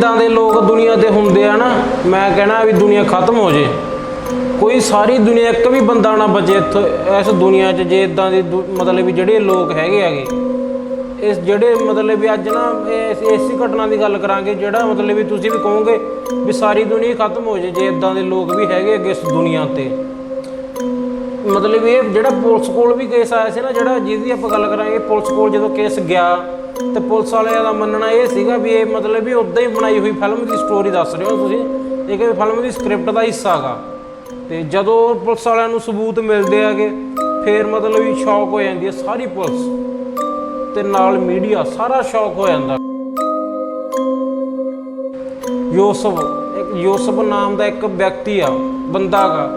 ਇਦਾਂ ਦੇ ਲੋਕ ਦੁਨੀਆ ਤੇ ਹੁੰਦੇ ਆ ਨਾ, ਮੈਂ ਕਹਿਣਾ ਵੀ ਦੁਨੀਆ ਖਤਮ ਹੋ ਜੇ। ਕੋਈ ਸਾਰੀ ਦੁਨੀਆ, ਇੱਕ ਵੀ ਬੰਦਾ ਨਾ ਬਚੇ ਇੱਥੋਂ, ਇਸ ਦੁਨੀਆ 'ਚ ਜੇ ਇਦਾਂ ਦੇ ਮਤਲਬ ਵੀ ਜਿਹੜੇ ਲੋਕ ਹੈਗੇ ਹੈਗੇ। ਇਸ ਜਿਹੜੇ ਮਤਲਬ ਵੀ ਅੱਜ ਨਾ ਇਸ, ਇਸੇ ਘਟਨਾ ਦੀ ਗੱਲ ਕਰਾਂਗੇ, ਜਿਹੜਾ ਮਤਲਬ ਵੀ ਤੁਸੀਂ ਵੀ ਕਹੋਗੇ ਵੀ ਸਾਰੀ ਦੁਨੀਆ ਖਤਮ ਹੋ ਜੇ ਜੇ ਇਦਾਂ ਦੇ ਲੋਕ ਵੀ ਹੈਗੇ ਅੱਗੇ ਇਸ ਦੁਨੀਆ ਤੇ। ਮਤਲਬ ਇਹ ਜਿਹੜਾ ਪੁਲਿਸ ਕੋਲ ਵੀ ਕੇਸ ਆਇਆ ਸੀ ਨਾ, ਜਿਹੜਾ ਜਿਹਦੀ ਆਪਾਂ ਗੱਲ ਕਰਾਂਗੇ, ਪੁਲਿਸ ਕੋਲ ਜਦੋਂ ਕੇਸ ਗਿਆ ਤੇ ਪੁਲਿਸ ਵਾਲਿਆਂ ਦਾ ਮੰਨਣਾ ਇਹ ਸੀਗਾ ਵੀ ਇਹ ਮਤਲਬ ਵੀ ਉਦਾਂ ਹੀ ਬਣਾਈ ਹੋਈ ਫਿਲਮ ਦੀ ਸਟੋਰੀ ਦੱਸ ਰਹੇ ਹੋ ਤੁਸੀਂ। ਇਹ ਕਿ ਫਿਲਮ ਦੀ ਸਕ੍ਰਿਪਟ ਦਾ ਹਿੱਸਾ ਹੈਗਾ ਤੇ ਜਦੋਂ ਪੁਲਿਸ ਵਾਲਿਆਂ ਨੂੰ ਸਬੂਤ ਮਿਲਦੇ ਆਗੇ ਫੇਰ ਮਤਲਬ ਵੀ ਸ਼ੌਕ ਹੋ ਜਾਂਦੀ ਹੈ ਸਾਰੀ ਪੁਲਿਸ। ਤੇ ਨਾਲ ਮੀਡੀਆ ਸਾਰਾ ਸ਼ੌਕ ਹੋ ਜਾਂਦਾ। ਯੂਸਫ, ਇੱਕ ਯੂਸਫ ਨਾਮ ਦਾ ਇੱਕ ਵਿਅਕਤੀ ਆ, ਬੰਦਾ ਗਾ।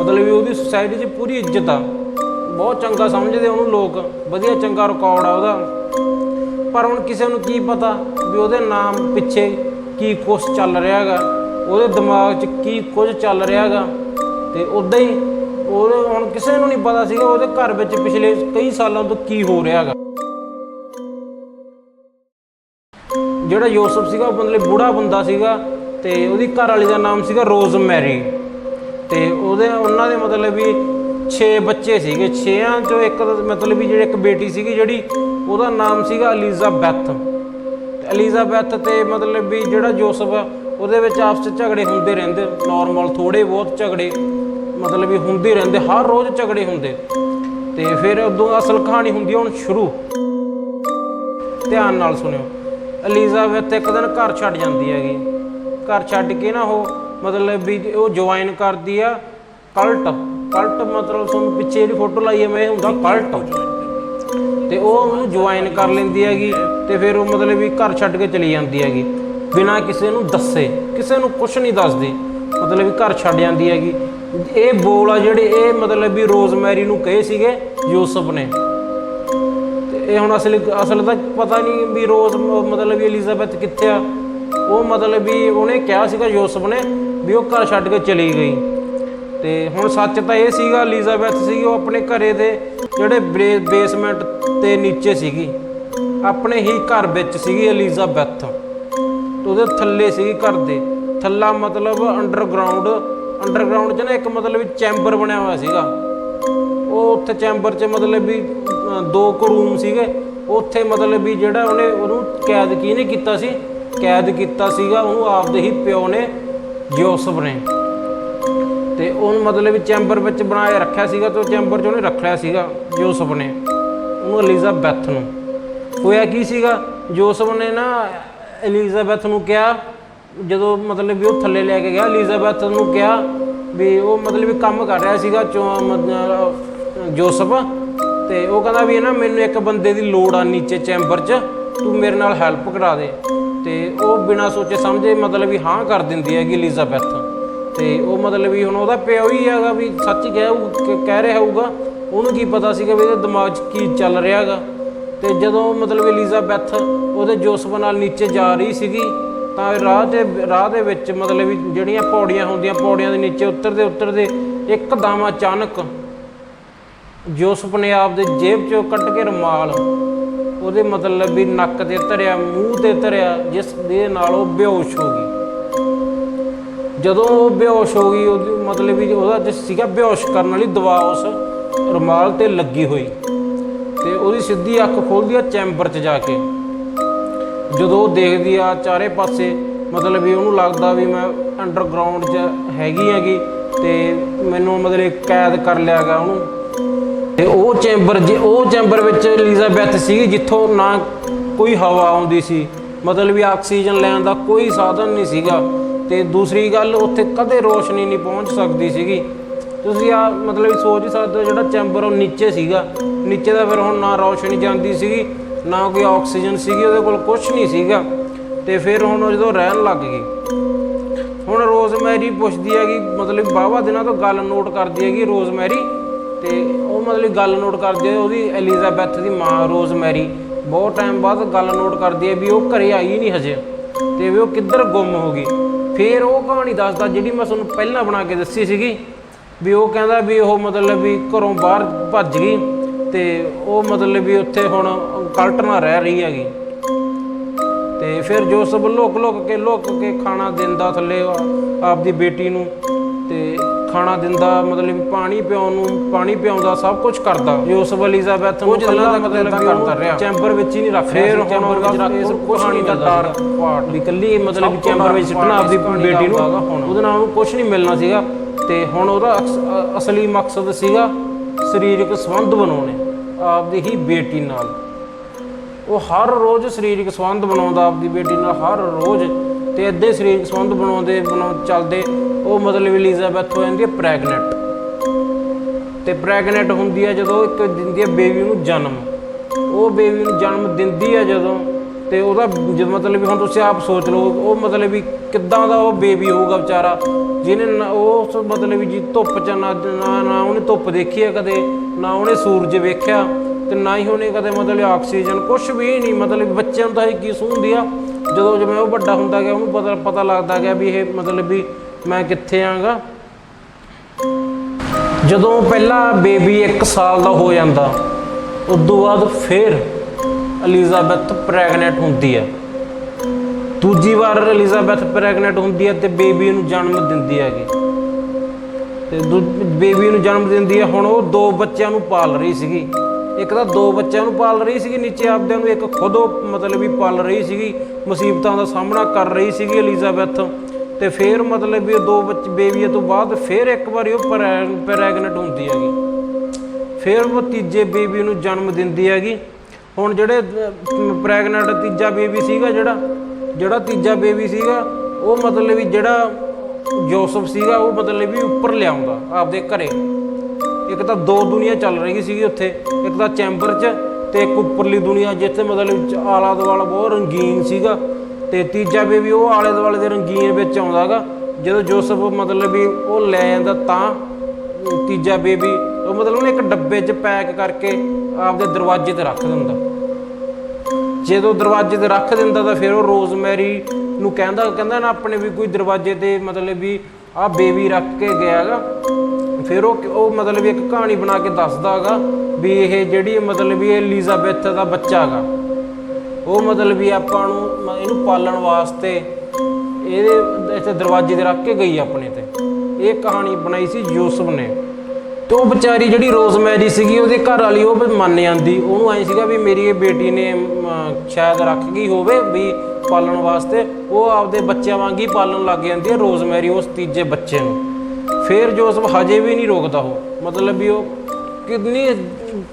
ਮਤਲਬ ਵੀ ਉਹਦੀ ਸੁਸਾਇਟੀ 'ਚ ਪੂਰੀ ਇੱਜ਼ਤ ਆ। ਬਹੁਤ ਚੰਗਾ ਸਮਝਦੇ ਉਹਨੂੰ ਲੋਕ। ਵਧੀਆ ਚੰਗਾ ਰਿਕਾਰਡ ਆ ਉਹਦਾ। ਪਰ ਹੁਣ ਕਿਸੇ ਨੂੰ ਕੀ ਪਤਾ ਵੀ ਉਹਦੇ ਨਾਮ ਪਿੱਛੇ ਕੀ ਕੁਛ ਚੱਲ ਰਿਹਾ ਹੈਗਾ ਉਹਦੇ ਦਿਮਾਗ 'ਚ ਕੀ ਕੁਝ ਚੱਲ ਰਿਹਾ ਹੈਗਾ ਤੇ ਉਦਾਂ ਹੀ ਉਹਦੇ ਹੁਣ ਕਿਸੇ ਨੂੰ ਨਹੀਂ ਪਤਾ ਸੀਗਾ ਉਹਦੇ ਘਰ ਵਿੱਚ ਪਿਛਲੇ ਕਈ ਸਾਲਾਂ ਤੋਂ ਕੀ ਹੋ ਰਿਹਾ ਹੈਗਾ ਜਿਹੜਾ ਯੂਸਫ ਸੀਗਾ ਉਹ ਮਤਲਬ ਬੁੜਾ ਬੰਦਾ ਸੀਗਾ ਤੇ ਉਹਦੀ ਘਰ ਵਾਲੀ ਦਾ ਨਾਮ ਸੀਗਾ ਰੋਜ਼ ਮੈਰੀ ਤੇ ਉਹਦੇ ਉਹਨਾਂ ਦੇ ਮਤਲਬ ਵੀ 6 ਬੱਚੇ ਸੀਗੇ 6ਾਂ ਚੋਂ ਇੱਕ ਮਤਲਬ ਵੀ ਜਿਹੜੀ ਇੱਕ ਬੇਟੀ ਸੀਗੀ ਜਿਹੜੀ ਉਹਦਾ ਨਾਮ ਸੀਗਾ ਅਲੀਜ਼ਾਬੈਥ ਤੇ ਅਲੀਜ਼ਾਬੈਥ ਤੇ ਮਤਲਬ ਵੀ ਜਿਹੜਾ ਜੋਸਫ ਆ, ਉਹਦੇ ਵਿੱਚ ਆਪਸ ਵਿੱਚ ਝਗੜੇ ਹੁੰਦੇ ਰਹਿੰਦੇ। ਨਾਰਮਲ ਥੋੜੇ ਬਹੁਤ ਝਗੜੇ, ਮਤਲਬ ਵੀ ਹੁੰਦੇ ਰਹਿੰਦੇ, ਹਰ ਰੋਜ਼ ਝਗੜੇ ਹੁੰਦੇ। ਤੇ ਫਿਰ ਉਦੋਂ ਅਸਲ ਕਹਾਣੀ ਹੁੰਦੀ ਹੁਣ ਸ਼ੁਰੂ। ਧਿਆਨ ਨਾਲ ਸੁਣਿਓ। ਅਲੀਜ਼ਾਬੈਥ ਇੱਕ ਦਿਨ ਘਰ ਛੱਡ ਜਾਂਦੀ ਹੈਗੀ। ਘਰ ਛੱਡ ਕੇ ਨਾ ਉਹ ਮਤਲਬ ਵੀ ਉਹ ਜੁਆਇਨ ਕਰਦੀ ਆ ਕਲਟ ਕਲਟ ਮਤਲਬ ਤੁਹਾਨੂੰ ਪਿੱਛੇ ਜਿਹੜੀ ਫੋਟੋ ਲਾਈ ਹੈ ਮੈਂ ਹੁੰਦਾ ਕਲਟ ਤੇ ਉਹ ਉਹਨੂੰ ਜੁਆਇਨ ਕਰ ਲੈਂਦੀ ਹੈਗੀ ਤੇ ਫਿਰ ਉਹ ਮਤਲਬ ਵੀ ਘਰ ਛੱਡ ਕੇ ਚਲੀ ਜਾਂਦੀ ਹੈਗੀ। ਬਿਨਾਂ ਕਿਸੇ ਨੂੰ ਦੱਸੇ, ਕਿਸੇ ਨੂੰ ਕੁਝ ਨਹੀਂ ਦੱਸਦੀ। ਮਤਲਬ ਵੀ ਘਰ ਛੱਡ ਜਾਂਦੀ ਹੈਗੀ। ਇਹ ਬੋਲ ਆ ਜਿਹੜੇ ਇਹ ਮਤਲਬ ਵੀ ਰੋਜ਼ਮੈਰੀ ਨੂੰ ਕਹੇ ਸੀਗੇ, ਯੂਸਫ ਨੇ। ਤੇ ਇਹ ਹੁਣ ਅਸਲ ਅਸਲ ਤਾਂ ਪਤਾ ਨਹੀਂ ਵੀ ਰੋਜ਼ ਮਤਲਬ ਵੀ ਐਲਿਜ਼ਾਬੈਥ ਕਿੱਥੇ ਆ। ਉਹ ਮਤਲਬ ਵੀ ਉਹਨੇ ਕਿਹਾ ਸੀਗਾ ਯੂਸਫ ਨੇ ਵੀ ਉਹ ਘਰ ਛੱਡ ਕੇ ਚਲੀ ਗਈ। ਤੇ ਹੁਣ ਸੱਚ ਤਾਂ ਇਹ ਸੀਗਾ ਐਲਿਜ਼ਾਬੈਥ ਸੀਗੀ, ਉਹ ਆਪਣੇ ਘਰੇ ਦੇ ਜਿਹੜੇ ਬੇਸਮੈਂਟ ਤੇ ਨੀਚੇ ਸੀਗੀ, ਆਪਣੇ ਹੀ ਘਰ ਵਿੱਚ ਸੀਗੀ ਐਲਿਜ਼ਾਬੈਥ ਤੇ ਉਹਦੇ ਥੱਲੇ ਸੀਗੀ ਘਰ ਦੇ। ਥੱਲਾ ਮਤਲਬ ਅੰਡਰਗਰਾਉਂਡ ਅੰਡਰਗਰਾਉਂਡ 'ਚ ਨਾ ਇੱਕ ਮਤਲਬ ਚੈਂਬਰ ਬਣਿਆ ਹੋਇਆ ਸੀਗਾ। ਉਹ ਉੱਥੇ ਚੈਂਬਰ 'ਚ ਮਤਲਬ ਵੀ ਦੋ ਕੁ ਰੂਮ ਸੀਗੇ। ਉੱਥੇ ਮਤਲਬ ਵੀ ਜਿਹੜਾ ਉਹਨੇ ਉਹਨੂੰ ਕੈਦ ਕਿਹਨੇ ਕੀਤਾ ਸੀ? ਕੈਦ ਕੀਤਾ ਸੀਗਾ, ਉਹਨੂੰ ਆਪਦੇ ਹੀ ਪਿਓ ਨੇ ਯੂਸਫ ਨੇ। ਤੇ ਉਹਨੂੰ ਮਤਲਬ ਵੀ ਚੈਂਬਰ ਵਿੱਚ ਬਣਾਏ ਰੱਖਿਆ ਸੀਗਾ ਤੇ ਉਹ ਚੈਂਬਰ 'ਚ ਉਹਨੇ ਰੱਖਿਆ ਸੀਗਾ ਯੂਸਫ ਨੇ, ਉਹਨੂੰ ਐਲਿਜ਼ਾਬੈਥ ਨੂੰ। ਹੋਇਆ ਕੀ ਸੀਗਾ? ਯੂਸਫ ਨੇ ਨਾ ਐਲਿਜ਼ਾਬੈਥ ਨੂੰ ਕਿਹਾ, ਜਦੋਂ ਮਤਲਬ ਵੀ ਉਹ ਥੱਲੇ ਲੈ ਕੇ ਗਿਆ ਐਲਿਜ਼ਾਬੈਥ ਨੂੰ ਕਿਹਾ ਵੀ ਉਹ ਮਤਲਬ ਵੀ ਕੰਮ ਕਰ ਰਿਹਾ ਸੀਗਾ ਚੋ, ਮਤਲਬ ਜੋਸਫ। ਤੇ ਉਹ ਕਹਿੰਦਾ ਵੀ ਨਾ ਮੈਨੂੰ ਇੱਕ ਬੰਦੇ ਦੀ ਲੋੜ ਆ ਨੀਚੇ ਚੈਂਬਰ 'ਚ, ਤੂੰ ਮੇਰੇ ਨਾਲ ਹੈਲਪ ਕਰਾ ਦੇ। ਤੇ ਉਹ ਬਿਨਾਂ ਸੋਚੇ ਸਮਝੇ ਮਤਲਬ ਵੀ ਹਾਂ ਕਰ ਦਿੰਦੀ ਹੈਗੀ ਐਲਿਜ਼ਾਬੈਥ ਤੇ ਉਹ ਮਤਲਬ ਵੀ ਹੁਣ ਉਹਦਾ ਪਿਓ ਹੀ ਹੈਗਾ ਵੀ ਸੱਚ ਹੀ ਕਹਿ ਕਹਿ ਰਿਹਾ ਹੋਊਗਾ। ਉਹਨੂੰ ਕੀ ਪਤਾ ਸੀਗਾ ਵੀ ਇਹਦੇ ਦਿਮਾਗ 'ਚ ਕੀ ਚੱਲ ਰਿਹਾ ਹੈਗਾ। ਤੇ ਜਦੋਂ ਮਤਲਬ ਐਲਿਜ਼ਾਬੈਥ ਉਹਦੇ ਜੋਸਫ ਨਾਲ ਨੀਚੇ ਜਾ ਰਹੀ ਸੀਗੀ, ਤਾਂ ਰਾਹ ਤੇ ਰਾਹ ਦੇ ਵਿੱਚ ਮਤਲਬ ਵੀ ਜਿਹੜੀਆਂ ਪੌੜੀਆਂ ਹੁੰਦੀਆਂ, ਪੌੜੀਆਂ ਦੇ ਨੀਚੇ ਉਤਰਦੇ ਉਤਰਦੇ ਇੱਕਦਮ ਅਚਾਨਕ ਜੋਸਫ ਨੇ ਆਪਦੇ ਜੇਬ ਚੋਂ ਕੱਢ ਕੇ ਰੁਮਾਲ ਉਹਦੇ ਮਤਲਬ ਵੀ ਨੱਕ ਤੇ ਧਰਿਆ, ਮੂੰਹ ਤੇ ਧਰਿਆ, ਜਿਸ ਦੇ ਨਾਲ ਉਹ ਬੇਹੋਸ਼ ਹੋ ਗਈ। ਜਦੋਂ ਉਹ ਬੇਹੋਸ਼ ਹੋ ਗਈ, ਉਹਦੀ ਮਤਲਬ ਵੀ ਉਹਦਾ ਜਿਸ ਸੀਗਾ ਬੇਹੋਸ਼ ਕਰਨ ਵਾਲੀ ਦਵਾ ਉਸ ਰੁਮਾਲ ਤੇ ਲੱਗੀ ਹੋਈ। ਤੇ ਉਹਦੀ ਸਿੱਧੀ ਅੱਖ ਖੋਲਦੀ ਆ ਚੈਂਬਰ 'ਚ ਜਾ ਕੇ। ਜਦੋਂ ਉਹ ਦੇਖਦੀ ਆ ਚਾਰੇ ਪਾਸੇ, ਮਤਲਬ ਵੀ ਉਹਨੂੰ ਲੱਗਦਾ ਵੀ ਮੈਂ ਅੰਡਰਗਰਾਉਂਡ 'ਚ ਹੈਗੀ ਹੈਗੀ ਤੇ ਮੈਨੂੰ ਮਤਲਬ ਕੈਦ ਕਰ ਲਿਆ ਗਿਆ ਉਹਨੂੰ। ਤੇ ਉਹ ਚੈਂਬਰ ਜੇ, ਉਹ ਚੈਂਬਰ ਵਿੱਚ ਐਲਿਜ਼ਾਬੈਥ ਸੀਗੀ, ਜਿੱਥੋਂ ਨਾ ਕੋਈ ਹਵਾ ਆਉਂਦੀ ਸੀ। ਮਤਲਬ ਵੀ ਆਕਸੀਜਨ ਲੈਣ ਦਾ ਕੋਈ ਸਾਧਨ ਨਹੀਂ ਸੀਗਾ। ਤੇ ਦੂਸਰੀ ਗੱਲ, ਉੱਥੇ ਕਦੇ ਰੋਸ਼ਨੀ ਨਹੀਂ ਪਹੁੰਚ ਸਕਦੀ ਸੀਗੀ। ਤੁਸੀਂ ਆ ਮਤਲਬ ਸੋਚ ਹੀ ਸਕਦੇ ਹੋ, ਜਿਹੜਾ ਚੈਂਬਰ ਉਹ ਨੀਚੇ ਸੀਗਾ। ਨੀਚੇ ਦਾ ਫਿਰ ਹੁਣ ਨਾ ਰੋਸ਼ਨੀ ਜਾਂਦੀ ਸੀਗੀ, ਨਾ ਕੋਈ ਆਕਸੀਜਨ ਸੀਗੀ, ਉਹਦੇ ਕੋਲ ਕੁਝ ਨਹੀਂ ਸੀਗਾ। ਤੇ ਫਿਰ ਹੁਣ ਉਹ ਜਦੋਂ ਰਹਿਣ ਲੱਗ ਗਈ, ਹੁਣ ਰੋਜ਼ਮੈਰੀ ਪੁੱਛਦੀ ਹੈ ਕਿ ਮਤਲਬ ਬਾਵਾ ਦਿਨਾਂ ਤੋਂ ਗੱਲ ਨੋਟ ਕਰਦੀ ਹੈਗੀ ਰੋਜ਼ਮੈਰੀ, ਤੇ ਉਹ ਮਤਲਬ ਗੱਲ ਨੋਟ ਕਰਦੀ ਹੈ ਉਹਦੀ ਐਲਿਜ਼ਾਬੈਥ ਦੀ ਮਾਂ ਰੋਜ਼ਮੈਰੀ। ਬਹੁਤ ਟਾਈਮ ਬਾਅਦ ਗੱਲ ਨੋਟ ਕਰਦੀ ਹੈ ਵੀ ਉਹ ਘਰੇ ਆਈ ਨਹੀਂ ਹਜੇ, ਤੇ ਵੀ ਉਹ ਕਿੱਧਰ ਗੁੰਮ ਹੋ ਗਈ। ਫਿਰ ਉਹ ਕਹਾਣੀ ਦੱਸਦਾ ਜਿਹੜੀ ਮੈਂ ਤੁਹਾਨੂੰ ਪਹਿਲਾਂ ਬਣਾ ਕੇ ਦੱਸੀ ਸੀਗੀ ਵੀ ਉਹ ਕਹਿੰਦਾ ਵੀ ਉਹ ਮਤਲਬ ਵੀ ਘਰੋਂ ਬਾਹਰ ਭੱਜ ਗਈ ਤੇ ਉਹ ਮਤਲਬ ਵੀ ਉੱਥੇ ਹੁਣ ਕਲਟ ਨਾਲ ਰਹਿ ਰਹੀ ਹੈਗੀ। ਤੇ ਫਿਰ ਜੋਸਫ ਲੁਕ ਲੁਕ ਕੇ ਲੁਕ ਕੇ ਖਾਣਾ ਦਿੰਦਾ ਥੱਲੇ ਆਪਦੀ ਬੇਟੀ ਨੂੰ। ਖਾਣਾ ਦਿੰਦਾ ਮਤਲਬ ਪਾਣੀ ਪਿਆਉਣ ਨੂੰ ਪਾਣੀ ਪਿਆਉਂਦਾ ਸਭ ਕੁਝ ਕਰਦਾ। ਯੂਸਫ ਅਲੀਜ਼ਾਬੈਥ ਨੂੰ ਕੱਲਾ ਮਤਲਬ ਕਰਦਾ ਰਿਹਾ। ਚੈਂਬਰ ਵਿੱਚ ਹੀ ਨਹੀਂ ਰੱਖ ਫਿਰ ਹੁਣ ਇਸ ਕਹਾਣੀ ਦਾ ਡਾਰਕ ਪਾਰਟ ਵੀ ਕੱਲੀ ਮਤਲਬ ਚੈਂਬਰ ਵਿੱਚ ਸਿੱਟਣਾ ਆਪਦੀ ਬੇਟੀ ਨੂੰ ਉਹਦੇ ਨਾਲ ਉਹਨੂੰ ਕੁਝ ਨਹੀਂ ਮਿਲਣਾ ਸੀਗਾ। ਤੇ ਹੁਣ ਉਹਦਾ ਅਸਲੀ ਮਕਸਦ ਸੀਗਾ ਸਰੀਰਕ ਸੰਬੰਧ ਬਣਾਉਣੇ ਆਪਦੀ ਹੀ ਬੇਟੀ ਨਾਲ। ਉਹ ਹਰ ਰੋਜ਼ ਸਰੀਰਕ ਸੰਬੰਧ ਬਣਾਉਂਦਾ ਆਪਦੀ ਬੇਟੀ ਨਾਲ ਹਰ ਰੋਜ਼ ਤੇ ਅੱਧੇ ਸਰੀਰਕ ਸੰਬੰਧ ਬਣਾਉਂਦੇ, ਬਣਾਉ, ਚੱਲਦੇ, ਉਹ ਮਤਲਬ ਐਲਿਜ਼ਾਬੈਥ ਹੋ ਜਾਂਦੀ ਹੈ ਪ੍ਰੈਗਨੈਂਟ ਤੇ ਪ੍ਰੈਗਨੈਂਟ ਹੁੰਦੀ ਹੈ ਜਦੋਂ ਇੱਕ ਦਿੰਦੀ ਹੈ ਬੇਬੀ ਨੂੰ ਜਨਮ। ਉਹ ਬੇਬੀ ਨੂੰ ਜਨਮ ਦਿੰਦੀ ਹੈ ਜਦੋਂ, ਤੇ ਉਹਦਾ ਜ- ਮਤਲਬ ਹੁਣ ਤੁਸੀਂ ਆਪ ਸੋਚ ਲਓ, ਉਹ ਮਤਲਬ ਵੀ ਕਿੱਦਾਂ ਦਾ ਉਹ ਬੇਬੀ ਹੋਊਗਾ ਵਿਚਾਰਾ, ਜਿਹਨੇ ਨਾ- ਉਹ ਮਤਲਬ ਵੀ ਜੀ ਧੁੱਪ ਚ ਨਾ, ਨਾ- ਨਾ ਉਹਨੇ ਧੁੱਪ ਦੇਖੀ ਹੈ ਕਦੇ, ਨਾ ਉਹਨੇ ਸੂਰਜ ਵੇਖਿਆ ਤੇ ਨਾ ਹੀ ਉਹਨੇ ਕਦੇ ਮਤਲਬ ਆਕਸੀਜਨ ਕੁਝ ਵੀ ਨਹੀਂ, ਮਤਲਬ ਬੱਚਿਆਂ ਨੂੰ ਤਾਂ ਇਹ ਕੀ ਸੂਹੰਦੀ ਆ, ਜਦੋਂ ਜਿਵੇਂ ਉਹ ਵੱਡਾ ਹੁੰਦਾ ਗਿਆ, ਉਹਨੂੰ ਪਤਾ ਪਤਾ ਲੱਗਦਾ ਗਿਆ ਵੀ ਇਹ ਮਤਲਬ ਵੀ ਮੈਂ ਕਿੱਥੇ ਆਂਗਾ। ਜਦੋਂ ਪਹਿਲਾ ਬੇਬੀ 1 ਸਾਲ ਦਾ ਹੋ ਜਾਂਦਾ, ਉਦੋਂ ਬਾਅਦ ਫਿਰ ਅਲੀਜ਼ਾਬੈਥ ਪ੍ਰੈਗਨੈਂਟ ਹੁੰਦੀ ਹੈ ਦੂਜੀ ਵਾਰ ਅਲੀਜ਼ਾਬੈਥ ਪ੍ਰੈਗਨੈਂਟ ਹੁੰਦੀ ਹੈ ਤੇ ਬੇਬੀ ਨੂੰ ਜਨਮ ਦਿੰਦੀ ਹੈਗੀ। ਤੇ ਬੇਬੀ ਨੂੰ ਜਨਮ ਦਿੰਦੀ ਹੈ ਹੁਣ ਉਹ ਦੋ ਬੱਚਿਆਂ ਨੂੰ ਪਾਲ ਰਹੀ ਸੀਗੀ। ਇੱਕ ਤਾਂ ਦੋ ਬੱਚਿਆਂ ਨੂੰ ਪਾਲ ਰਹੀ ਸੀਗੀ, ਨੀਚੇ ਆਪਦਿਆਂ ਨੂੰ ਇੱਕ ਖੁਦ ਉਹ ਮਤਲਬ ਵੀ ਪਾਲ ਰਹੀ ਸੀਗੀ, ਮੁਸੀਬਤਾਂ ਦਾ ਸਾਹਮਣਾ ਕਰ ਰਹੀ ਸੀਗੀ ਐਲਿਜ਼ਾਬੈਥ ਤੇ ਫਿਰ ਮਤਲਬ ਵੀ ਦੋ ਬੱਚੇ, ਬੇਬੀਆਂ ਤੋਂ ਬਾਅਦ ਫਿਰ ਇੱਕ ਵਾਰੀ ਉਹ ਪ੍ਰੈਗਨੈਂਟ ਹੁੰਦੀ ਹੈਗੀ। ਫਿਰ ਉਹ ਤੀਜੇ ਬੇਬੀ ਨੂੰ ਜਨਮ ਦਿੰਦੀ ਹੈਗੀ। ਹੁਣ ਜਿਹੜੇ ਪ੍ਰੈਗਨੈਂਟ ਤੀਜਾ ਬੇਬੀ ਸੀਗਾ ਜਿਹੜਾ ਜਿਹੜਾ ਤੀਜਾ ਬੇਬੀ ਸੀਗਾ, ਉਹ ਮਤਲਬ ਵੀ ਜਿਹੜਾ ਜੋਸਫ ਸੀਗਾ, ਉਹ ਮਤਲਬ ਵੀ ਉੱਪਰ ਲਿਆਉਂਦਾ ਆਪਦੇ ਘਰੇ। ਇੱਕ ਤਾਂ ਦੋ ਦੁਨੀਆ ਚੱਲ ਰਹੀ ਸੀਗੀ ਉੱਥੇ, ਇੱਕ ਤਾਂ ਚੈਂਬਰ 'ਚ ਤੇ ਇੱਕ ਉੱਪਰਲੀ ਦੁਨੀਆ ਜਿੱਥੇ ਮਤਲਬ ਆਲਾ ਦੁਆਲਾ ਬਹੁਤ ਰੰਗੀਨ ਸੀਗਾ ਤੇ ਤੀਜਾ ਬੇਬੀ ਉਹ ਆਲੇ ਦੁਆਲੇ ਦੇ ਰੰਗੀਨ ਵਿੱਚ ਆਉਂਦਾਗਾ। ਜਦੋਂ ਜੋਸਫ ਮਤਲਬ ਵੀ ਉਹ ਲੈ ਜਾਂਦਾ ਤਾਂ ਤੀਜਾ ਬੇਬੀ ਉਹ ਮਤਲਬ ਉਹਨੇ ਇੱਕ ਡੱਬੇ 'ਚ ਪੈਕ ਕਰਕੇ ਆਪਦੇ ਦਰਵਾਜ਼ੇ ਤੇ ਰੱਖ ਦਿੰਦਾ। ਜਦੋਂ ਦਰਵਾਜ਼ੇ ਤੇ ਰੱਖ ਦਿੰਦਾ ਤਾਂ ਫਿਰ ਉਹ ਰੋਜ਼ਮੈਰੀ ਨੂੰ ਕਹਿੰਦਾ ਕਹਿੰਦਾ ਨਾ ਆਪਣੇ ਵੀ ਕੋਈ ਦਰਵਾਜ਼ੇ ਤੇ ਮਤਲਬ ਵੀ ਆਹ ਬੇਬੀ ਰੱਖ ਕੇ ਗਿਆਗਾ। ਫਿਰ ਉਹ ਉਹ ਮਤਲਬ ਵੀ ਇੱਕ ਕਹਾਣੀ ਬਣਾ ਕੇ ਦੱਸਦਾ ਹੈਗਾ ਵੀ ਇਹ ਜਿਹੜੀ ਮਤਲਬ ਵੀ ਇਹ ਐਲਿਜ਼ਾਬੈਥ ਦਾ ਬੱਚਾ ਹੈਗਾ, ਉਹ ਮਤਲਬ ਵੀ ਆਪਾਂ ਨੂੰ ਇਹਨੂੰ ਪਾਲਣ ਵਾਸਤੇ ਇਹਦੇ ਇੱਥੇ ਦਰਵਾਜ਼ੇ ਤੇ ਰੱਖ ਕੇ ਗਈ ਆਪਣੇ ਤੇ। ਇਹ ਕਹਾਣੀ ਬਣਾਈ ਸੀ ਯੂਸਫ ਨੇ। ਤੇ ਉਹ ਵਿਚਾਰੀ ਜਿਹੜੀ ਰੋਜ਼ਮੈਰੀ ਸੀਗੀ, ਉਹਦੇ ਘਰ ਵਾਲੀ ਉਹ ਵੀ ਮੰਨ ਜਾਂਦੀ। ਉਹਨੂੰ ਐ ਸੀਗਾ ਵੀ ਮੇਰੀ ਇਹ ਬੇਟੀ ਨੇ ਸ਼ਾਇਦ ਰੱਖ ਗਈ ਹੋਵੇ ਵੀ ਪਾਲਣ ਵਾਸਤੇ, ਉਹ ਆਪਦੇ ਬੱਚਿਆਂ ਵਾਂਗ ਹੀ ਪਾਲਣ ਲੱਗ ਜਾਂਦੀ ਹੈ ਰੋਜ਼ਮੈਰੀ ਉਸ ਤੀਜੇ ਬੱਚੇ ਨੂੰ। ਫਿਰ ਜੋਸਫ ਹਜੇ ਵੀ ਨਹੀਂ ਰੋਕਦਾ ਉਹ। ਮਤਲਬ ਵੀ ਉਹ ਕਿੰਨੀ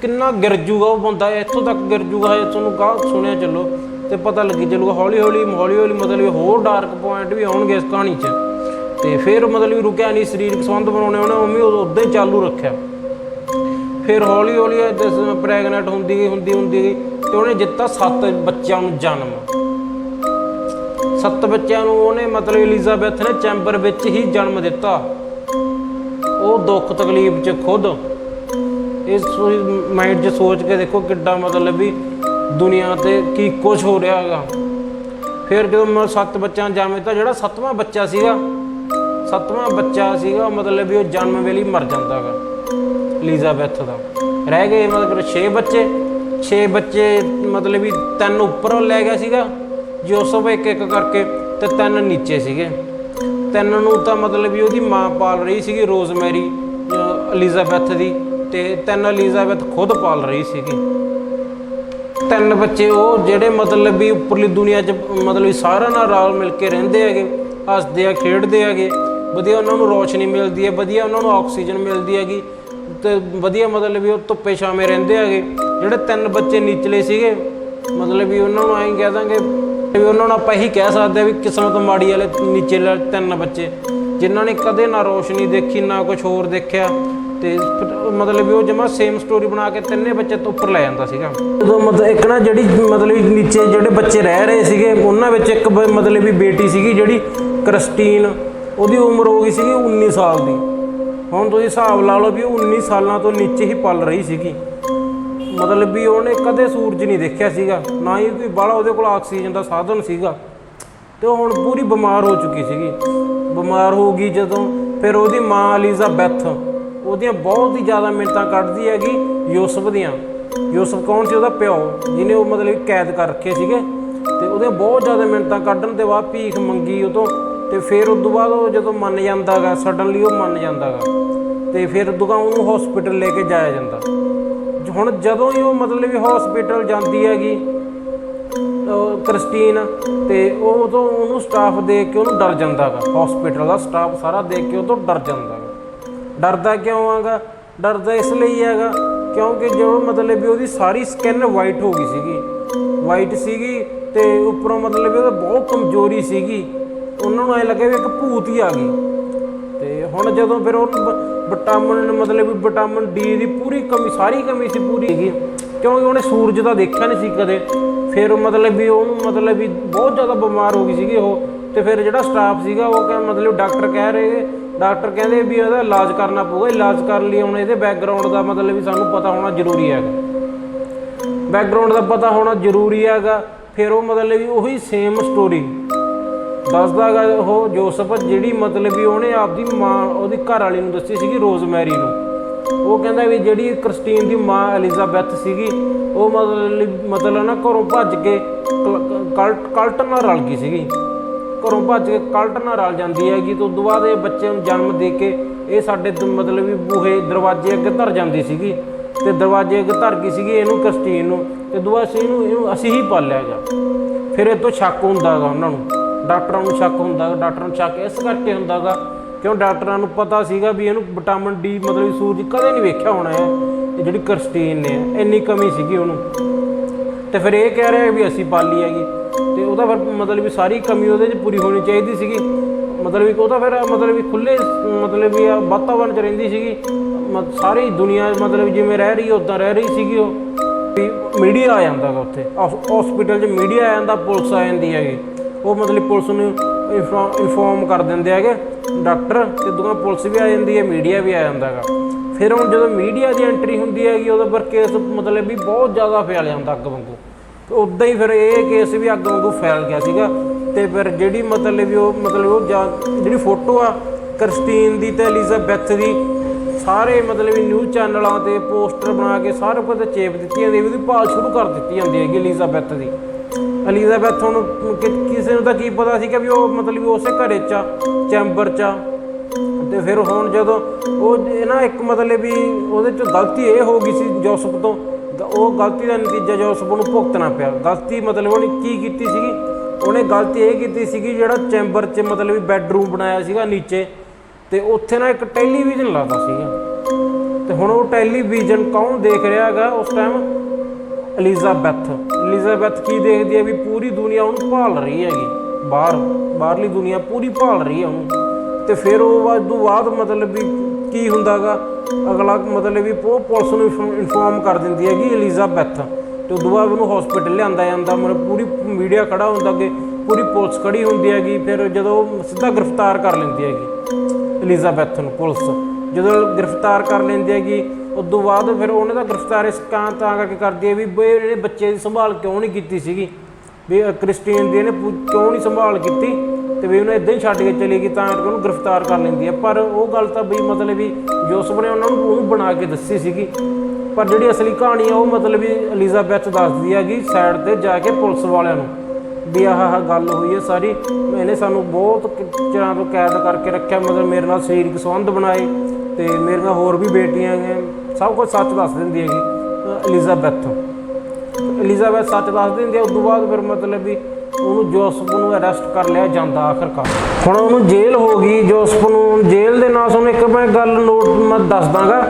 ਕਿੰਨਾ ਗਿਰ ਜੂਗਾ ਉਹ ਬੰਦਾ, ਇੱਥੋਂ ਤੱਕ ਗਿਰ ਜੂਗਾ, ਹਜੇ ਤੁਹਾਨੂੰ ਗਾਹ ਸੁਣਿਆ ਚੱਲੋ ਤੇ ਪਤਾ ਲੱਗੀ ਚੱਲੂਗਾ, ਹੌਲੀ ਹੌਲੀ ਹੌਲੀ ਹੌਲੀ ਮਤਲਬ ਹੋਰ ਡਾਰਕ ਪੁਆਇੰਟ ਵੀ ਆਉਣਗੇ ਇਸ ਕਹਾਣੀ 'ਚ। ਤੇ ਫਿਰ ਮਤਲਬ ਵੀ ਰੁਕਿਆ ਨਹੀਂ ਸਰੀਰਕ ਸੰਬੰਧ ਬਣਾਉਣੇ ਉਹਨੇ ਉਵੇਂ ਉਦਾਂ ਹੀ ਚਾਲੂ ਰੱਖਿਆ। ਫਿਰ ਹੌਲੀ ਹੌਲੀ ਪ੍ਰੈਗਨੈਂਟ ਹੁੰਦੀ ਗਈ, ਹੁੰਦੀ ਹੁੰਦੀ ਗਈ ਤੇ ਉਹਨੇ ਦਿੱਤਾ ਸੱਤ ਬੱਚਿਆਂ ਨੂੰ ਜਨਮ। ਸੱਤ ਬੱਚਿਆਂ ਨੂੰ ਉਹਨੇ ਮਤਲਬ ਐਲਿਜ਼ਾਬੈਥ ਨੇ ਚੈਂਬਰ ਵਿੱਚ ਹੀ ਜਨਮ ਦਿੱਤਾ। ਉਹ ਦੁੱਖ ਤਕਲੀਫ 'ਚ ਖੁਦ। ਇਸ ਮਾਈਂਡ 'ਚ ਸੋਚ ਕੇ ਦੇਖੋ ਕਿੱਡਾ ਮਤਲਬ ਵੀ ਦੁਨੀਆ ਤੇ ਕੀ ਕੁਝ ਹੋ ਰਿਹਾ ਹੈਗਾ। ਫਿਰ ਜਦੋਂ ਮੈਂ ਸੱਤ ਬੱਚਿਆਂ ਜਨਮ ਦਿੱਤਾ, ਜਿਹੜਾ ਸੱਤਵਾਂ ਬੱਚਾ ਸੀਗਾ, ਸੱਤਵਾਂ ਬੱਚਾ ਸੀਗਾ ਮਤਲਬ ਵੀ ਉਹ ਜਨਮ ਵੇਲੇ ਮਰ ਜਾਂਦਾ ਹੈਗਾ ਐਲਿਜ਼ਾਬੈਥ ਦਾ। ਰਹਿ ਗਏ ਮਤਲਬ 6 ਬੱਚੇ 6 ਬੱਚੇ ਮਤਲਬ ਵੀ ਤਿੰਨ ਉੱਪਰੋਂ ਲੈ ਗਿਆ ਸੀਗਾ ਜੋਸਫ ਇੱਕ ਇੱਕ ਕਰਕੇ ਤੇ ਤਿੰਨ ਨੀਚੇ ਸੀਗੇ। ਤਿੰਨ ਨੂੰ ਤਾਂ ਮਤਲਬ ਵੀ ਉਹਦੀ ਮਾਂ ਪਾਲ ਰਹੀ ਸੀਗੀ ਰੋਜ਼ਮੈਰੀ, ਅਹ ਐਲਿਜ਼ਾਬੈਥ ਦੀ ਤੇ ਤਿੰਨ ਐਲਿਜ਼ਾਬੈਥ ਖੁਦ ਪਾਲ ਰਹੀ ਸੀਗੀ। ਤਿੰਨ ਬੱਚੇ ਉਹ ਜਿਹੜੇ ਮਤਲਬ ਵੀ ਉੱਪਰਲੀ ਦੁਨੀਆ 'ਚ ਮਤਲਬ ਵੀ ਸਾਰਿਆਂ ਨਾਲ ਰਲ ਮਿਲ ਕੇ ਰਹਿੰਦੇ ਹੈਗੇ, ਹੱਸਦੇ ਆ, ਖੇਡਦੇ ਹੈਗੇ, ਵਧੀਆ ਉਹਨਾਂ ਨੂੰ ਰੋਸ਼ਨੀ ਮਿਲਦੀ ਹੈ, ਵਧੀਆ ਉਹਨਾਂ ਨੂੰ ਆਕਸੀਜਨ ਮਿਲਦੀ ਹੈਗੀ ਤੇ ਵਧੀਆ ਮਤਲਬ ਵੀ ਉਹ ਧੁੱਪੇ ਛਾਵੇਂ ਰਹਿੰਦੇ ਹੈਗੇ। ਜਿਹੜੇ ਤਿੰਨ ਬੱਚੇ ਨੀਚਲੇ ਸੀਗੇ, ਮਤਲਬ ਵੀ ਉਹਨਾਂ ਨੂੰ ਐਂ ਕਹਿ ਦਾਂਗੇ ਵੀ ਉਹਨਾਂ ਨੂੰ ਆਪਾਂ ਇਹੀ ਕਹਿ ਸਕਦੇ ਆ ਵੀ ਕਿਸਮਤ ਮਾੜੀ ਵਾਲੇ ਨੀਚੇ ਵਾਲੇ ਤਿੰਨ ਬੱਚੇ, ਜਿਨ੍ਹਾਂ ਨੇ ਕਦੇ ਨਾ ਰੋਸ਼ਨੀ ਦੇਖੀ, ਨਾ ਕੁਝ ਹੋਰ ਦੇਖਿਆ, ਤੇ ਮਤਲਬ ਵੀ ਉਹ ਜਮਾ ਸੇਮ ਸਟੋਰੀ ਬਣਾ ਕੇ ਤਿੰਨੇ ਬੱਚੇ ਤੋਂ ਉੱਪਰ ਲੈ ਜਾਂਦਾ ਸੀਗਾ। ਜਦੋਂ ਮਤਲਬ ਇੱਕ ਨਾ ਜਿਹੜੀ ਮਤਲਬ ਨੀਚੇ ਜਿਹੜੇ ਬੱਚੇ ਰਹਿ ਰਹੇ ਸੀਗੇ, ਉਹਨਾਂ ਵਿੱਚ ਇੱਕ ਬ- ਮਤਲਬ ਵੀ ਬੇਟੀ ਸੀਗੀ ਜਿਹੜੀ ਕ੍ਰਿਸਟੀਨ, ਉਹਦੀ ਉਮਰ ਹੋ ਗਈ ਸੀਗੀ 19 ਸਾਲ ਦੀ। ਹੁਣ ਤੁਸੀਂ ਹਿਸਾਬ ਲਾ ਲਓ ਵੀ ਉਹ 19 ਸਾਲਾਂ ਤੋਂ ਨੀਚੇ ਹੀ ਪਲ ਰਹੀ ਸੀਗੀ। ਮਤਲਬ ਵੀ ਉਹਨੇ ਕਦੇ ਸੂਰਜ ਨਹੀਂ ਦੇਖਿਆ ਸੀਗਾ, ਨਾ ਹੀ ਕੋਈ ਬਾਹਲਾ ਉਹਦੇ ਕੋਲ ਆਕਸੀਜਨ ਦਾ ਸਾਧਨ ਸੀਗਾ। ਤੇ ਉਹ ਹੁਣ ਪੂਰੀ ਬਿਮਾਰ ਹੋ ਚੁੱਕੀ ਸੀਗੀ। ਬਿਮਾਰ ਹੋ ਗਈ ਜਦੋਂ, ਫਿਰ ਉਹਦੀ ਮਾਂ ਐਲਿਜ਼ਾਬੈਥ ਉਹਦੀਆਂ ਬਹੁਤ ਹੀ ਜ਼ਿਆਦਾ ਮਿੰਤਾਂ ਕੱਢਦੀ ਹੈਗੀ ਯੂਸਫ ਦੀਆਂ। ਯੂਸਫ ਕੌਣ ਸੀ? ਉਹਦਾ ਪਿਓ, ਜਿਹਨੇ ਉਹ ਮਤਲਬ ਕੈਦ ਕਰ ਰੱਖੇ ਸੀਗੇ। ਤੇ ਉਹਦੇ ਬਹੁਤ ਜ਼ਿਆਦਾ ਮਿੰਟਾਂ ਕੱਢਣ ਦੇ ਬਾਅਦ ਭੀਖ ਮੰਗੀ ਉਹ ਤੋਂ ਤੇ ਫਿਰ ਉਸ ਤੋਂ ਬਾਅਦ ਉਹ ਜਦੋਂ ਮੰਨ ਜਾਂਦਾਗਾ ਸਡਨਲੀ ਉਹ ਮੰਨ ਜਾਂਦਾਗਾ। ਤੇ ਫਿਰ ਦੁਗਾ ਉਹਨੂੰ ਹਸਪੀਟਲ ਲੈ ਕੇ ਜਾਇਆ ਜਾਂਦਾ। ਹੁਣ ਜਦੋਂ ਹੀ ਉਹ ਮਤਲਬ ਵੀ ਹਸਪੀਟਲ ਜਾਂਦੀ ਹੈਗੀ ਕ੍ਰਿਸਟੀਨ ਤੇ ਉਹ ਤੋਂ ਉਹਨੂੰ ਸਟਾਫ ਦੇਖ ਕੇ ਉਹਨੂੰ ਡਰ ਜਾਂਦਾਗਾ ਹਸਪੀਟਲ ਦਾ ਸਟਾਫ ਸਾਰਾ ਦੇਖ ਕੇ ਉਹ ਤੋਂ ਡਰ ਜਾਂਦਾਗਾ ਡਰਦਾ ਕਿਉਂ ਆਗਾ? ਡਰਦਾ ਇਸ ਲਈ ਹੈਗਾ ਕਿਉਂਕਿ ਜੋ ਮਤਲਬ ਵੀ ਉਹਦੀ ਸਾਰੀ ਸਕਿਨ ਵਾਈਟ ਹੋ ਗਈ ਸੀਗੀ। ਵਾਈਟ ਸੀਗੀ ਤੇ ਉੱਪਰੋਂ ਮਤਲਬ ਵੀ ਉਹਦਾ ਬਹੁਤ ਕਮਜ਼ੋਰੀ ਸੀਗੀ। ਉਹਨਾਂ ਨੂੰ ਐ ਲੱਗਿਆ ਵੀ ਇੱਕ ਭੂਤ ਹੀ ਆ ਗਈ। ਹੁਣ ਜਦੋਂ ਫਿਰ ਉਹ ਵਿਟਾਮਿਨ ਮਤਲਬ ਵੀ ਵਿਟਾਮਿਨ ਡੀ ਦੀ ਪੂਰੀ ਕਮੀ, ਸਾਰੀ ਕਮੀ ਸੀ ਪੂਰੀ ਹੈਗੀ ਕਿਉਂਕਿ ਉਹਨੇ ਸੂਰਜ ਦਾ ਦੇਖਿਆ ਨਹੀਂ ਸੀ ਕਦੇ। ਫਿਰ ਮਤਲਬ ਵੀ ਉਹਨੂੰ ਮਤਲਬ ਵੀ ਬਹੁਤ ਜ਼ਿਆਦਾ ਬਿਮਾਰ ਹੋ ਗਈ ਸੀਗੀ ਉਹ। ਤੇ ਫਿਰ ਜਿਹੜਾ ਸਟਾਫ ਸੀਗਾ ਉਹ ਕਹਿੰਦਾ ਮਤਲਬ ਡਾਕਟਰ ਕਹਿ ਰਹੇ ਡਾਕਟਰ ਕਹਿੰਦੇ ਵੀ ਇਹਦਾ ਇਲਾਜ ਕਰਨਾ ਪਊਗਾ, ਇਲਾਜ ਕਰਨ ਲਈ ਹੁਣ ਇਹਦੇ ਬੈਕਗ੍ਰਾਉਂਡ ਦਾ ਮਤਲਬ ਵੀ ਸਾਨੂੰ ਪਤਾ ਹੋਣਾ ਜ਼ਰੂਰੀ ਹੈਗਾ। ਬੈਕਗ੍ਰਾਉਂਡ ਦਾ ਪਤਾ ਹੋਣਾ ਜ਼ਰੂਰੀ ਹੈਗਾ। ਫਿਰ ਉਹ ਮਤਲਬ ਵੀ ਉਹੀ ਸੇਮ ਸਟੋਰੀ ਦੱਸਦਾ ਹੈਗਾ ਉਹ ਜੋਸਫ, ਜਿਹੜੀ ਮਤਲਬ ਵੀ ਉਹਨੇ ਆਪਦੀ ਮਾਂ, ਉਹਦੀ ਘਰ ਵਾਲੀ ਨੂੰ ਦੱਸੀ ਸੀਗੀ ਰੋਜ਼ਮੈਰੀ ਨੂੰ। ਉਹ ਕਹਿੰਦਾ ਵੀ ਜਿਹੜੀ ਕ੍ਰਿਸਟੀਨ ਦੀ ਮਾਂ ਐਲਿਜ਼ਾਬੈਥ ਸੀਗੀ, ਉਹ ਮਤਲਬ ਮਤਲਬ ਨਾ ਘਰੋਂ ਭੱਜ ਕੇ ਕਲ- ਕਲਟ ਕਲਟ ਨਾਲ ਰਲ ਗਈ ਸੀਗੀ। ਘਰੋਂ ਭੱਜ ਕੇ ਕਲਟ ਨਾਲ ਰਲ ਜਾਂਦੀ ਹੈਗੀ ਤੇ ਉਦੋਂ ਬਾਅਦ ਇਹ ਬੱਚੇ ਨੂੰ ਜਨਮ ਦੇ ਕੇ ਇਹ ਸਾਡੇ ਦ- ਮਤਲਬ ਵੀ ਬੂਹੇ, ਦਰਵਾਜ਼ੇ ਅੱਗੇ ਧਰ ਜਾਂਦੀ ਸੀਗੀ। ਤੇ ਦਰਵਾਜ਼ੇ ਅੱਗੇ ਧਰ ਗਈ ਸੀਗੀ ਇਹਨੂੰ, ਕ੍ਰਿਸਟੀਨ ਨੂੰ। ਤੇ ਦੁਆ ਅਸੀਂ ਇਹਨੂੰ ਇਹਨੂੰ ਅਸੀਂ ਹੀ ਪਾਲਿਆ ਗਾ ਫਿਰ ਇਹ ਤੋਂ ਸ਼ੱਕ ਹੁੰਦਾਗਾ ਉਹਨਾਂ ਨੂੰ। ਡਾਕਟਰਾਂ ਨੂੰ ਸ਼ੱਕ ਹੁੰਦਾ ਡਾਕਟਰਾਂ ਨੂੰ ਸ਼ੱਕ ਇਸ ਕਰਕੇ ਹੁੰਦਾਗਾ, ਕਿਉਂ ਡਾਕਟਰਾਂ ਨੂੰ ਪਤਾ ਸੀਗਾ ਵੀ ਇਹਨੂੰ ਵਿਟਾਮਿਨ ਡੀ ਮਤਲਬ ਸੂਰਜ ਕਦੇ ਨਹੀਂ ਵੇਖਿਆ ਹੋਣਾ ਹੈ, ਇਹ ਜਿਹੜੀ ਕਰਸਟੀਨ ਨੇ, ਇੰਨੀ ਕਮੀ ਸੀਗੀ ਉਹਨੂੰ। ਤੇ ਫਿਰ ਇਹ ਕਹਿ ਰਿਹਾ ਵੀ ਅਸੀਂ ਪਾਲੀ ਹੈਗੀ, ਤੇ ਉਹਦਾ ਫਿਰ ਮਤਲਬ ਵੀ ਸਾਰੀ ਕਮੀ ਉਹਦੇ 'ਚ ਪੂਰੀ ਹੋਣੀ ਚਾਹੀਦੀ ਸੀਗੀ। ਮਤਲਬ ਵੀ ਉਹਦਾ ਫਿਰ ਮਤਲਬ ਵੀ ਖੁੱਲੇ ਮਤਲਬ ਵੀ ਆ ਵਾਤਾਵਰਣ 'ਚ ਰਹਿੰਦੀ ਸੀਗੀ, ਮ- ਸਾਰੀ ਦੁਨੀਆ ਮਤਲਬ ਜਿਵੇਂ ਰਹਿ ਰਹੀ ਉਦਾਂ ਰਹਿ ਰਹੀ ਸੀਗੀ ਉਹ। ਵੀ ਮੀਡੀਆ ਆ ਜਾਂਦਾਗਾ ਉੱਥੇ ਹਸਪੀਟਲ 'ਚ ਮੀਡੀਆ ਆ ਜਾਂਦਾ, ਪੁਲਿਸ ਆ ਜਾਂਦੀ ਹੈਗੀ। ਉਹ ਮਤਲਬ ਪੁਲਿਸ ਨੂੰ ਇਨਫੋਰਮ ਕਰ ਦਿੰਦੇ ਹੈਗੇ ਡਾਕਟਰ, ਤੇ ਦੂਆ ਪੁਲਿਸ ਵੀ ਆ ਜਾਂਦੀ ਹੈ, ਮੀਡੀਆ ਵੀ ਆ ਜਾਂਦਾ ਹੈਗਾ। ਫਿਰ ਹੁਣ ਜਦੋਂ ਮੀਡੀਆ ਦੀ ਐਂਟਰੀ ਹੁੰਦੀ ਹੈਗੀ ਉਹਦੇ ਪਰ ਕੇਸ ਮਤਲਬ ਵੀ ਬਹੁਤ ਜ਼ਿਆਦਾ ਫੈਲ ਜਾਂਦਾ ਅੱਗ ਵਾਂਗੂ। ਤੇ ਉਦਾਂ ਹੀ ਫਿਰ ਇਹ ਕੇਸ ਵੀ ਅੱਗ ਵਾਂਗੂ ਫੈਲ ਗਿਆ ਸੀਗਾ। ਤੇ ਫਿਰ ਜਿਹੜੀ ਮਤਲਬ ਵੀ ਉਹ, ਮਤਲਬ ਉਹ ਜਾਂ- ਜਿਹੜੀ ਫੋਟੋ ਆ, ਕ੍ਰਿਸਟੀਨ ਦੀ ਤੇ ਐਲਿਜ਼ਾਬੈਥ ਦੀ, ਸਾਰੇ ਮਤਲਬ ਵੀ ਨਿਊਜ਼ ਚੈਨਲਾਂ ਤੇ ਪੋਸਟਰ ਬਣਾ ਕੇ ਸਾਰੇ ਪਾਸੇ ਚੇਪ ਦਿੱਤੀ ਜਾਂਦੀ ਉਹਦੀ ਭਾਲ ਸ਼ੁਰੂ ਕਰ ਦਿੱਤੀ ਜਾਂਦੀ ਹੈਗੀ ਐਲਿਜ਼ਾਬੈਥ ਦੀ। ਐਲਿਜ਼ਾਬੈਥ ਨੂੰ ਕਿ- ਕਿਸੇ ਨੂੰ ਤਾਂ ਕੀ ਪਤਾ ਸੀ ਕਿ ਵੀ ਉਹ ਮਤਲਬ ਵੀ ਉਸੇ ਘਰੇ ਚ ਆ, ਚੈਂਬਰ ਚ ਆ। ਤੇ ਫਿਰ ਹੁਣ ਜਦੋਂ ਉਹ ਇਹ ਨਾ ਇੱਕ ਮਤਲਬ ਵੀ ਉਹਦੇ ਚ ਗਲਤੀ ਇਹ ਹੋ ਗਈ ਸੀ ਜੋਸਫ ਤੋਂ ਗ- ਉਹ ਗਲਤੀ ਦਾ ਨਤੀਜਾ ਜੋਸਫ ਨੂੰ ਭੁਗਤਣਾ ਪਿਆ। ਗਲਤੀ ਮਤਲਬ ਉਹਨੇ ਕੀ ਕੀਤੀ ਸੀਗੀ? ਉਹਨੇ ਗਲਤੀ ਇਹ ਕੀਤੀ ਸੀਗੀ ਜਿਹੜਾ ਚੈਂਬਰ 'ਚ ਮਤਲਬ ਵੀ ਬੈੱਡਰੂਮ ਬਣਾਇਆ ਸੀਗਾ ਨੀਚੇ ਤੇ ਉੱਥੇ ਨਾ ਇੱਕ ਟੈਲੀਵਿਜ਼ਨ ਲਾਦਾ ਸੀਗਾ। ਤੇ ਹੁਣ ਉਹ ਟੈਲੀਵਿਜ਼ਨ ਕੌਣ ਦੇਖ ਰਿਹਾ ਹੈਗਾ ਉਸ ਟਾਈਮ ਐਲਿਜ਼ਾਬੈਥ ਐਲਿਜ਼ਾਬੈਥ ਕੀ ਦੇਖਦੀ ਹੈ ਵੀ ਪੂਰੀ ਦੁਨੀਆ ਉਹਨੂੰ ਭਾਲ ਰਹੀ ਹੈਗੀ? ਬਾਹਰ, ਬਾਹਰਲੀ ਦੁਨੀਆ ਪੂਰੀ ਭਾਲ ਰਹੀ ਹੈ ਉਹਨੂੰ। ਤੇ ਫਿਰ ਉਹ ਬਾਅਦ ਤੋਂ ਬਾਅਦ ਮਤਲਬ ਵੀ ਕੀ ਹੁੰਦਾਗਾ? ਅਗਲਾ ਮਤਲਬ ਵੀ ਉਹ ਪੁਲਿਸ ਨੂੰ ਇਨਫੋਰਮ ਕਰ ਦਿੰਦੀ ਹੈਗੀ ਐਲਿਜ਼ਾਬੈਥ ਤੇ ਉਦੋਂ ਬਾਅਦ ਉਹਨੂੰ ਹਸਪੀਟਲ ਲਿਆਂਦਾ ਜਾਂਦਾ, ਮਤਲਬ ਪੂਰੀ ਮੀਡੀਆ ਖੜਾ ਹੁੰਦਾ ਅੱਗੇ, ਪੂਰੀ ਪੁਲਿਸ ਖੜੀ ਹੁੰਦੀ ਹੈਗੀ, ਫਿਰ ਜਦੋਂ ਉਹ ਸਿੱਧਾ ਗ੍ਰਿਫਤਾਰ ਕਰ ਲੈਂਦੀ ਹੈਗੀ ਐਲਿਜ਼ਾਬੈਥ ਨੂੰ, ਪੁਲਿਸ। ਜਦੋਂ ਗ੍ਰਿਫਤਾਰ ਕਰ ਲੈਂਦੀ ਹੈਗੀ ਉਦੋਂ ਬਾਅਦ ਫਿਰ ਉਹਨੇ ਦਾ ਗ੍ਰਿਫਤਾਰ ਇਸ ਕਾਂ ਤਾਂ ਕਰਕੇ ਕਰਦੀ ਹੈ ਵੀ ਬਈ ਇਹਨੇ ਬੱਚੇ ਦੀ ਸੰਭਾਲ ਕਿਉਂ ਨਹੀਂ ਕੀਤੀ ਸੀਗੀ? ਵੀ ਕ੍ਰਿਸਟੀਨ ਦੀ ਇਹਨੇ ਕਿਉਂ ਨਹੀਂ ਸੰਭਾਲ ਕੀਤੀ? ਤੇ ਵੀ ਉਹਨੇ ਇਦਾਂ ਹੀ ਛੱਡ ਕੇ ਚਲੀ ਗਈ ਤਾਂ ਕਰਕੇ ਉਹਨੂੰ ਗ੍ਰਿਫਤਾਰ ਕਰ ਲੈਂਦੀ ਹੈ ਪਰ ਉਹ ਗੱਲ ਤਾਂ ਵੀ ਮਤਲਬ ਵੀ ਜੋਸਫ ਨੇ ਉਹਨਾਂ ਨੂੰ ਉਹਨੂੰ ਬਣਾ ਕੇ ਦੱਸੀ ਸੀਗੀ। ਪਰ ਜਿਹੜੀ ਅਸਲੀ ਕਹਾਣੀ ਆ, ਉਹ ਮਤਲਬ ਵੀ ਐਲਿਜ਼ਾਬੈਥ ਦੱਸਦੀ ਹੈਗੀ ਸਾਈਡ ਤੇ ਜਾ ਕੇ ਪੁਲਿਸ ਵਾਲਿਆਂ ਨੂੰ ਵੀ ਆਹ ਆਹ ਗੱਲ ਹੋਈ ਹੈ ਸਾਰੀ। ਇਹਨੇ ਸਾਨੂੰ ਬਹੁਤ ਚਿਰਾਂ ਤੋਂ ਕੈਦ ਕਰਕੇ ਰੱਖਿਆ, ਮਤਲਬ ਮੇਰੇ ਨਾਲ ਸਰੀਰਕ ਸੰਬੰਧ ਬਣਾਏ ਤੇ ਮੇਰੀਆਂ ਹੋਰ ਵੀ ਬੇਟੀਆਂ ਹੈਗੀਆਂ। ਸਭ ਕੁਝ ਸੱਚ ਦੱਸ ਦਿੰਦੀ ਹੈਗੀ ਅ, ਐਲਿਜ਼ਾਬੈਥ ਐਲਿਜ਼ਾਬੈਥ ਸੱਚ ਦੱਸ ਦਿੰਦੀ ਹੈ ਉਸ ਤੋਂ ਬਾਅਦ ਫਿਰ ਮਤਲਬ ਵੀ ਉਹਨੂੰ ਜੋਸਫ ਨੂੰ ਅਰੈਸਟ ਕਰ ਲਿਆ ਜਾਂਦਾ ਆਖਰਕਾਰ। ਹੁਣ ਉਹਨੂੰ ਜੇਲ੍ਹ ਹੋ ਗਈ ਜੋਸਫ ਨੂੰ ਜੇਲ੍ਹ ਦੇ ਨਾਲ ਤੁਹਾਨੂੰ ਇੱਕ ਮੈਂ ਗੱਲ ਨੋਟ ਮੈਂ ਦੱਸ ਦਾਂਗਾ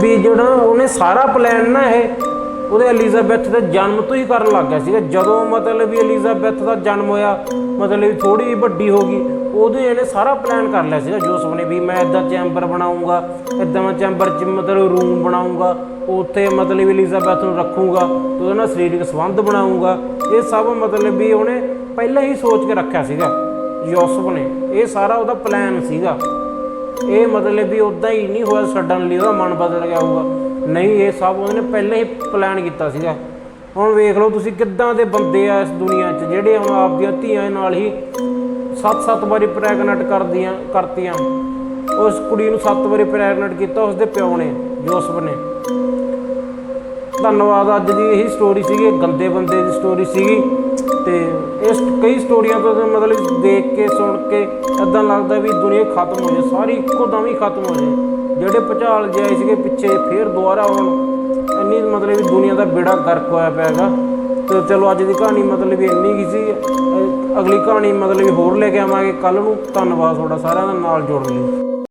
ਵੀ ਜਿਹੜਾ ਉਹਨੇ ਸਾਰਾ ਪਲਾਨ ਨਾ ਇਹ ਉਹਦੇ ਐਲਿਜ਼ਾਬੈਥ ਦੇ ਜਨਮ ਤੋਂ ਹੀ ਕਰਨ ਲੱਗ ਗਿਆ ਸੀਗਾ। ਜਦੋਂ ਮਤਲਬ ਵੀ ਐਲਿਜ਼ਾਬੈਥ ਦਾ ਜਨਮ ਹੋਇਆ, ਮਤਲਬ ਵੀ ਥੋੜੀ ਜਿਹੀ ਵੱਡੀ ਹੋ ਗਈ ਉਹਦੇ ਇਹਨੇ ਸਾਰਾ ਪਲਾਨ ਕਰ ਲਿਆ ਸੀਗਾ। ਜੋਸਫ ਨੇ ਵੀ ਮੈਂ ਇਦਾਂ ਚੈਂਬਰ ਬਣਾਉਂਗਾ ਇਦਾਂ ਮੈਂ ਚੈਂਬਰ 'ਚ ਮਤਲਬ ਰੂਮ ਬਣਾਉਂਗਾ, ਉੱਥੇ ਮਤਲਬ ਐਲਿਜ਼ਾਬੈਥ ਨੂੰ ਰੱਖੂੰਗਾ, ਤੇ ਉਹਦੇ ਨਾਲ ਸਰੀਰਕ ਸੰਬੰਧ ਬਣਾਉਂਗਾ। ਇਹ ਸਭ ਮਤਲਬ ਵੀ ਉਹਨੇ ਪਹਿਲਾਂ ਹੀ ਸੋਚ ਕੇ ਰੱਖਿਆ ਸੀਗਾ, ਯੂਸਫ ਨੇ। ਇਹ ਸਾਰਾ ਉਹਦਾ ਪਲਾਨ ਸੀਗਾ। ਇਹ ਮਤਲਬ ਵੀ ਉਦਾਂ ਹੀ ਨਹੀਂ ਹੋਇਆ ਸਡਨਲੀ ਉਹਦਾ ਮਨ ਬਦਲ ਗਿਆ ਹੋਊਗਾ। ਨਹੀਂ, ਇਹ ਸਭ ਉਹਨੇ ਪਹਿਲਾਂ ਹੀ ਪਲਾਨ ਕੀਤਾ ਸੀਗਾ। ਹੁਣ ਵੇਖ ਲਓ ਤੁਸੀਂ ਕਿੱਦਾਂ ਦੇ ਬੰਦੇ ਆ ਇਸ ਦੁਨੀਆ 'ਚ, ਜਿਹੜੇ ਹੁਣ ਆਪਦੀਆਂ ਧੀਆਂ ਨਾਲ ਹੀ ਸੱਤ-ਸੱਤ ਵਾਰੀ ਪ੍ਰੈਗਨੈਂਟ ਕਰਦੀਆਂ, ਕਰਤੀਆਂ। ਉਸ ਕੁੜੀ ਨੂੰ ਸੱਤ ਵਾਰੀ ਪ੍ਰੈਗਨੈਂਟ ਕੀਤਾ, ਉਸਦੇ ਪਿਓ ਨੇ, ਜੋਸਫ ਨੇ। ਧੰਨਵਾਦ, ਅੱਜ ਦੀ ਇਹੀ ਸਟੋਰੀ ਸੀਗੀ ਗੰਦੇ ਬੰਦੇ ਦੀ ਸਟੋਰੀ ਸੀਗੀ। ਤੇ ਇਸ ਕਈ ਸਟੋਰੀਆਂ ਤੋਂ ਮਤਲਬ ਦੇਖ ਕੇ, ਸੁਣ ਕੇ ਇਦਾਂ ਲੱਗਦਾ ਵੀ ਦੁਨੀਆ ਖਤਮ ਹੋ ਜਾਏ, ਸਾਰੀ ਇੱਕੋ ਦਮ ਹੀ ਖਤਮ ਹੋ ਜਾਏ। ਜਿਹੜੇ ਭਚਾਲ ਜਾਏ ਸੀਗੇ ਪਿੱਛੇ, ਫੇਰ ਦੁਬਾਰਾ ਹੁਣ ਇੰਨੀ ਮਤਲਬ ਵੀ ਦੁਨੀਆ ਦਾ ਬੇੜਾ ਗਰਕ ਹੋਇਆ ਪਿਆ ਹੈਗਾ ਤੇ ਚਲੋ ਅੱਜ ਦੀ ਕਹਾਣੀ ਮਤਲਬ ਵੀ ਇੰਨੀ ਕੀ ਸੀ। ਅਗਲੀ ਕਹਾਣੀ ਮਤਲਬ ਵੀ ਹੋਰ ਲੈ ਕੇ ਆਵਾਂਗੇ। ਕੱਲ ਨੂੰ ਧੰਨਵਾਦ ਤੁਹਾਡਾ ਸਾਰਿਆਂ ਦਾ ਨਾਲ ਜੁੜਨ ਲਈ।